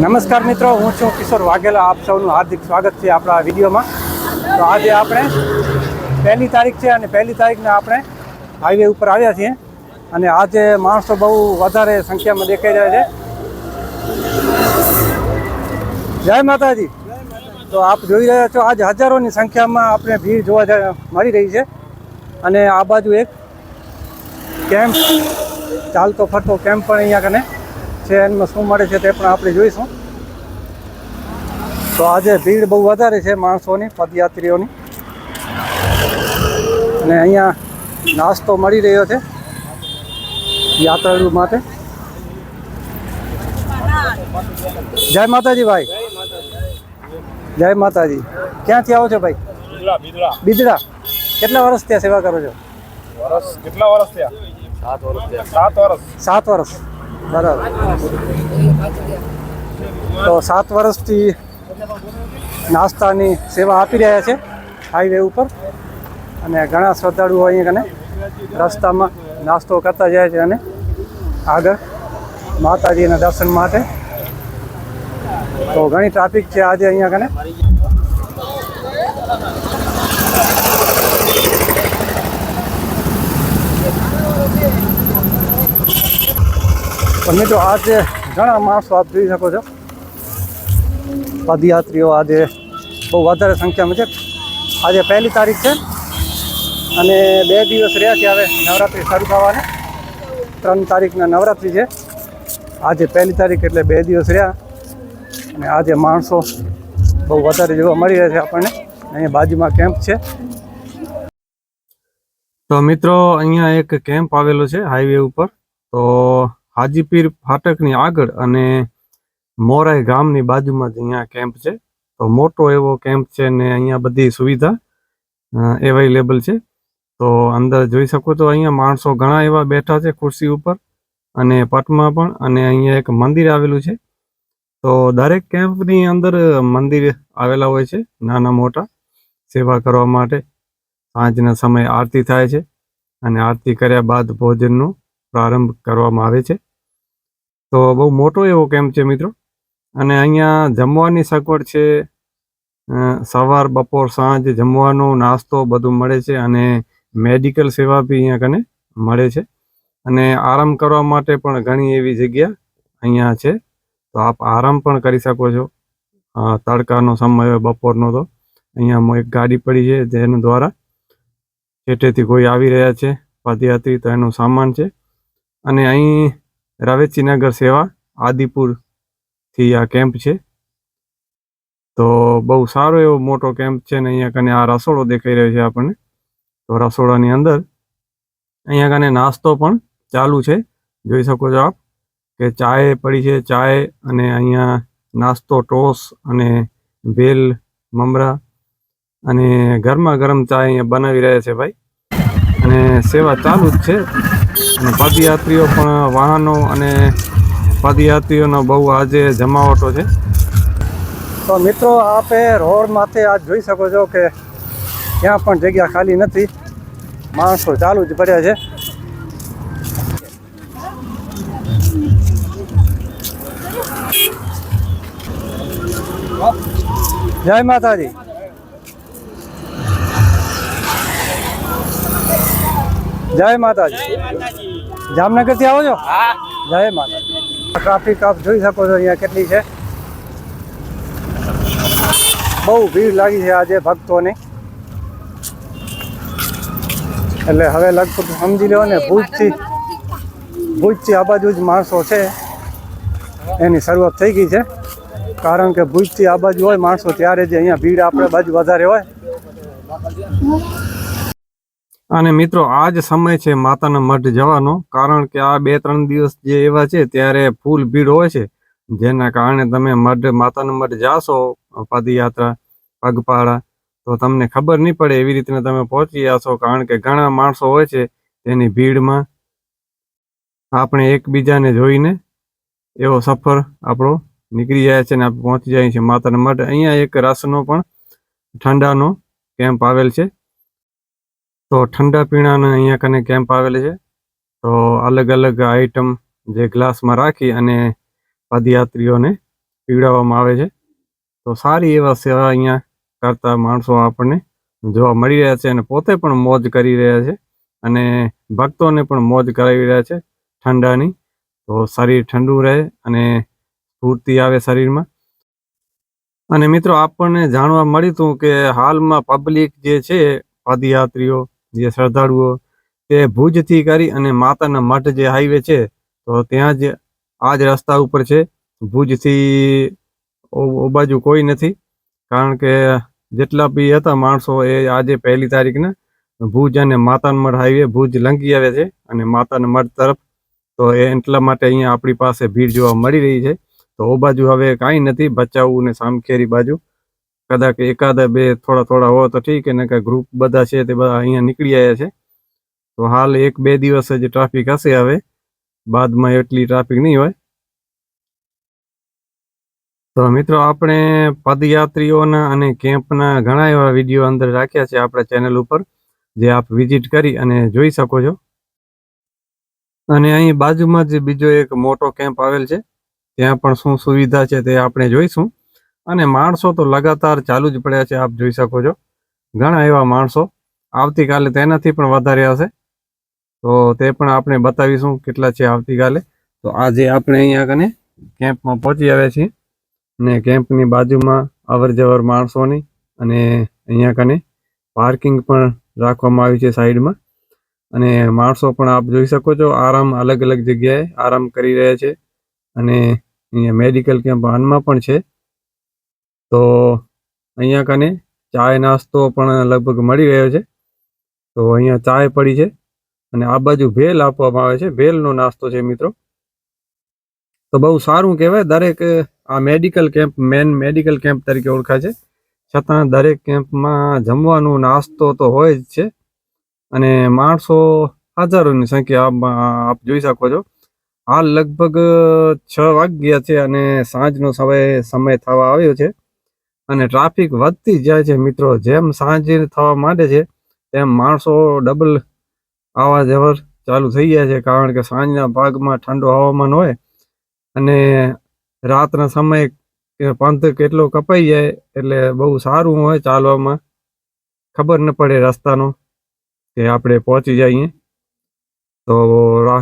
નમસ્કાર મિત્રો, હું છું કિશોર વાઘેલા. આપ સૌનું હાર્દિક સ્વાગત છે આપણા વિડીયોમાં. તો આજે આપણે પહેલી તારીખ છે અને પહેલી તારીખને આપણે હાઈવે ઉપર આવ્યા છીએ. અને આજે માણસો બહુ વધારે સંખ્યામાં દેખાઈ રહ્યા છે. જય માતાજી. તો આપ જોઈ રહ્યા છો, આજે હજારોની સંખ્યામાં આપણે ભીડ જોવા મળી રહી છે. અને આ બાજુ એક કેમ્પ ચાલતો ફરતો કેમ્પ પણ અહીંયા કને છે એમાં શું મળે છે તે પણ આપણે જોઈશું. તો આજે ભીડ બહુ વધારે છે માણસોની પદયાત્રીઓની. અને અહીંયા નાસ્તો મળી રહ્યો છે યાત્રાળુ માટે. જય માતાજી ભાઈ. જય માતાજી. ક્યાંથી આવો છો ભાઈ? બિદડા કેટલા વર્ષ ત્યાં સેવા કરો છો? વર્ષ કેટલા વર્ષ થયા? સાત વર્ષ સાત વર્ષ. સાત વર્ષ. બરાબર. તો સાત વર્ષથી નાસ્તાની સેવા આપી રહ્યા છે હાઈવે ઉપર. અને ઘણા શ્રદ્ધાળુઓ અહીંયા કને રસ્તામાં નાસ્તો કરતા જાય છે અને આગળ માતાજીના દર્શન માટે. તો ઘણી ટ્રાફિક છે આજે અહીંયા કને. પણ મિત્રો આજે ઘણા માણસો આપ જોઈ શકો છો. પદયાત્રીઓ આજે બહુ વધારે સંખ્યામાં છે. આજે પહેલી તારીખ છે અને બે દિવસ રહ્યા છે હવે નવરાત્રિ શરૂ થવાને. ત્રણ તારીખના નવરાત્રિ છે. આજે પહેલી તારીખ એટલે બે દિવસ રહ્યા અને આજે માણસો બહુ વધારે જોવા મળી રહ્યા છે આપણને. અહીંયા બાજુમાં કેમ્પ છે. તો મિત્રો, અહીંયા એક કેમ્પ આવેલો છે હાઈવે ઉપર. તો હાજીપીર ફાટકની આગળ અને મોરાઈ ગામની બાજુમાં જ અહીંયા કેમ્પ છે. તો મોટો એવો કેમ્પ છે ને અહીંયા બધી સુવિધા અવેલેબલ છે. તો અંદર જોઈ શકો તો અહીંયા માણસો ઘણા એવા બેઠા છે ખુરશી ઉપર અને પટમાં પણ અને અહીંયા એક મંદિર આવેલું છે. તો દરેક કેમ્પની અંદર મંદિર આવેલા હોય છે નાના મોટા સેવા કરવા માટે. સાંજના સમયે આરતી થાય છે અને આરતી કર્યા બાદ ભોજનનો પ્રારંભ કરવામાં આવે છે. તો બહુ મોટો એવો કેમ્પ છે મિત્રો. અને અહીંયા જમવાની સગવડ છે. સવાર, બપોર, સાંજ જમવાનો, નાસ્તો બધું મળે છે અને મેડિકલ સેવા બી અહીંયા કને મળે છે. અને આરામ કરવા માટે પણ ઘણી એવી જગ્યા અહીંયા છે. તો આપ આરામ પણ કરી શકો છો. તડકાનો સમય બપોરનો તો. અહીંયા એક ગાડી પડી છે જેના દ્વારા છેટેથી કોઈ આવી રહ્યા છે. પદયાત્રી તો એનો સામાન છે. અને અહીં રવેચીનગર સેવા, આદિપુરથી આ કેમ્પ છે. તો બહુ સારો એવો મોટો કેમ્પ છે ને અહીંયા કને આ રસોડો દેખાઈ રહ્યો છે આપણને. તો રસોડાની અંદર અહીંયા કને નાસ્તો પણ ચાલુ છે. જોઈ શકો છો આપ કે ચાય પડી છે, ચાય અને અહીંયા નાસ્તો, ટોસ અને ભેલ મમરા અને ગરમા ગરમ ચા અહીંયા બનાવી રહ્યા છે ભાઈ. અને સેવા ચાલુ જ છે. અને પદયાત્રીઓ પણ વાહનો અને પદયાત્રીઓનો બહુ આજે જમાવટો છે. તો મિત્રો, આપે રોડ માથે આજ જોઈ શકો છો કે ત્યાં પણ જગ્યા ખાલી નથી. માણસો ચાલુ જ પડ્યા છે. જય માતાજી. જય માતાજી. જામનગરથી આવો છો? જય માતાજી. ટ્રાફિક આપ જોઈ શકો છો અહીંયા કેટલી છે. બહુ ભીડ લાગી છે આજે ભક્તોની. એટલે હવે લગભગ સમજી લો ને ભુજથી ભુજથી આ બાજુ જ માણસો છે. એની શરૂઆત થઈ ગઈ છે. કારણ કે ભુજથી આ બાજુ હોય માણસો ત્યારે જે અહીંયા ભીડ આપણે બાજુ વધારે હોય. અને મિત્રો આ જ સમય છે માતાના મઢ જવાનો, કારણ કે આ બે ત્રણ દિવસ જે એવા છે ત્યારે ફૂલ ભીડ હોય છે. જેના કારણે તમે મઢ, માતાના મઢ જાશો, પદયાત્રા, પગપાળા, તો તમને ખબર નહીં પડે એવી રીતના તમે પહોંચી જશો, કારણ કે ઘણા માણસો હોય છે તેની ભીડમાં. આપણે એકબીજાને જોઈને એવો સફર આપણો નીકળી જાય છે ને આપણે પહોંચી જાય છે માતાના મઢ. અહીંયા એક રસનો પણ ઠંડાનો કેમ્પ આવેલ છે. તો ઠંડા પીણાનો અહીંયા કને કેમ્પ આવેલ છે. તો અલગ અલગ આઈટમ જે ગ્લાસમાં રાખી અને પદયાત્રીઓને પીવડાવવામાં આવે છે. તો સારી એવા સેવા અહીંયા કરતા માણસો આપણને જોવા મળી રહ્યા છે અને પોતે પણ મોજ કરી રહ્યા છે અને ભક્તોને પણ મોજ કરાવી રહ્યા છે ઠંડાની. તો શરીર ઠંડુ રહે અને સ્ફૂર્તિ આવે શરીરમાં. અને મિત્રો, આપણને જાણવા મળ્યું હતું કે હાલમાં પબ્લિક જે છે પદયાત્રીઓ જે શ્રદ્ધાળુઓ તે ભુજથી કરી અને માતાના મઠ જે હાઈવે છે, તો ત્યાં જ આ જ રસ્તા ઉપર છે. ભુજથી બાજુ કોઈ નથી, કારણ કે જેટલા બી હતા માણસો એ આજે પહેલી તારીખને ભુજ અને માતાના મઠ હાઈવે, ભુજ લંઘી આવે છે અને માતાના મઠ તરફ. તો એ એટલા માટે અહીંયા આપણી પાસે ભીડ જોવા મળી રહી છે. તો ઓ બાજુ હવે કાંઈ નથી બચાવવું ને સામખેરી બાજુ. કદાચ એકાદા બે થોડા થોડા હોય તો ઠીક એને કે ગ્રુપ બધા છે તે બધા અહીંયા નીકળી આવ્યા છે. તો હાલ એક બે દિવસ જ ટ્રાફિક હશે હવે. બાદમાં એટલી ટ્રાફિક નહીં હોય. તો મિત્રો આપણે પદયાત્રીઓના અને કેમ્પના ઘણા એવા વીડિયો અંદર રાખ્યા છે આપણા ચેનલ ઉપર, જે આપ વિઝિટ કરી અને જોઈ શકો છો. અને અહીં બાજુમાં જ બીજો એક મોટો કેમ્પ આવેલ છે. ત્યાં પણ શું સુવિધા છે તે આપણે જોઈશું. અને માણસો તો લગાતાર ચાલુ જ પડ્યા છે, આપ જોઈ શકો છો. ઘણા એવા માણસો આવતીકાલે તેનાથી પણ વધારે હશે. તો તે પણ આપણે બતાવીશું કેટલા છે આવતીકાલે. તો આજે આપણે અહીંયા કને કેમ્પમાં પહોંચી આવ્યા છીએ. ને કેમ્પની બાજુમાં અવર જવર માણસોની અને અહીંયા કને પાર્કિંગ પણ રાખવામાં આવી છે સાઈડમાં. અને માણસો પણ આપ જોઈ શકો છો, આરામ અલગ અલગ જગ્યાએ આરામ કરી રહ્યા છે. અને અહીંયા મેડિકલ કેમ્પ વાનમાં પણ છે. તો અહીંયા કને ચાય નાસ્તો પણ લગભગ મળી રહ્યો છે. તો અહીંયા ચાય પડી છે અને આ બાજુ ભેલ આપવામાં આવે છે. ભેલનો નાસ્તો છે મિત્રો. તો બહુ સારું કહેવાય. દરેક આ medical camp, men medical camp તરીકે ઓળખાય છે. છતાં દરેક કેમ્પમાં જમવાનું નાસ્તો તો હોય જ છે. અને માણસો હજારોની સંખ્યા આપ જોઈ શકો છો. હાલ લગભગ છ વાગ્યા છે અને સાંજનો સમય સમય થવા આવ્યો છે. અને ટ્રાફિક વધતી જાય છે મિત્રો. જેમ સાંજ થવા માંડે છે, તેમ માણસો ડબલ આવા જવર ચાલુ થઈ ગયા છે. કારણ કે સાંજના ભાગમાં ઠંડુ હવામાન હોય અને રાતના સમયે પંથ કેટલો કપાઈ જાય એટલે બહુ સારું હોય ચાલવામાં. ખબર ન પડે રસ્તાનો કે આપણે પહોંચી જઈએ. તો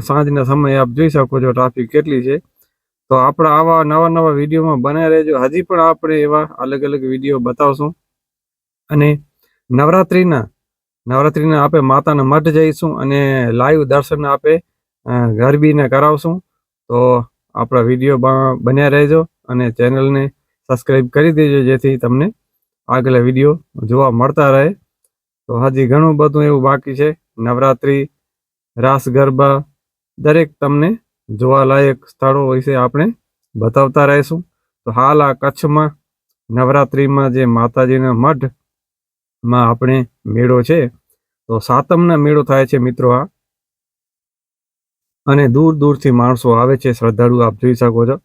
સાંજના સમયે આપ જોઈ શકો છો ટ્રાફિક કેટલી છે. તો આપણા આવા નવા નવા વિડીયોમાં બન્યા રહેજો. હજી પણ આપણે એવા અલગ અલગ વીડિયો બતાવશું. અને નવરાત્રિના નવરાત્રિના આપણે માતાના મઠ જઈશું અને લાઈવ દર્શન આપે ગરબીને કરાવશું. તો આપણા વીડિયો બન્યા રહેજો અને ચેનલને સબસ્ક્રાઈબ કરી દેજો જેથી તમને આગલા વીડિયો જોવા મળતા રહે. તો હજી ઘણું બધું એવું બાકી છે. નવરાત્રિ, રાસ ગરબા, દરેક તમને જોવાલાયક સ્થળો વિશે આપણે બતાવતા રહીશું. તો હાલ આ કચ્છમાં નવરાત્રિમાં જે માતાજીના મઢમાં આપણે મેળો છે, તો સાતમના મેળો થાય છે મિત્રો આ. અને દૂર દૂરથી માણસો આવે છે, શ્રદ્ધાળુ આપ જોઈ શકો છો.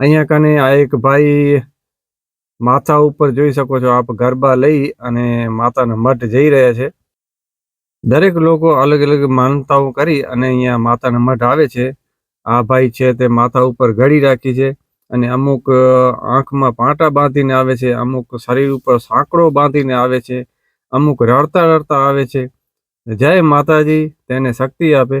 અહીંયા કને આ એક ભાઈ માથા ઉપર જોઈ શકો છો, આપ ગરબા લઈ અને માતાના મઠ જઈ રહ્યા છે. દરેક લોકો અલગ અલગ માનતાઓ કરી અને અહીંયા માતાના મઠ આવે છે. આ ભાઈ છે તે માથા ઉપર ઘડી રાખી છે અને અમુક આંખમાં પાટા બાંધીને આવે છે, અમુક શરીર ઉપર સાંકડો બાંધીને આવે છે, અમુક રડતા રડતા આવે છે. જય માતાજી, તેને શક્તિ આપે.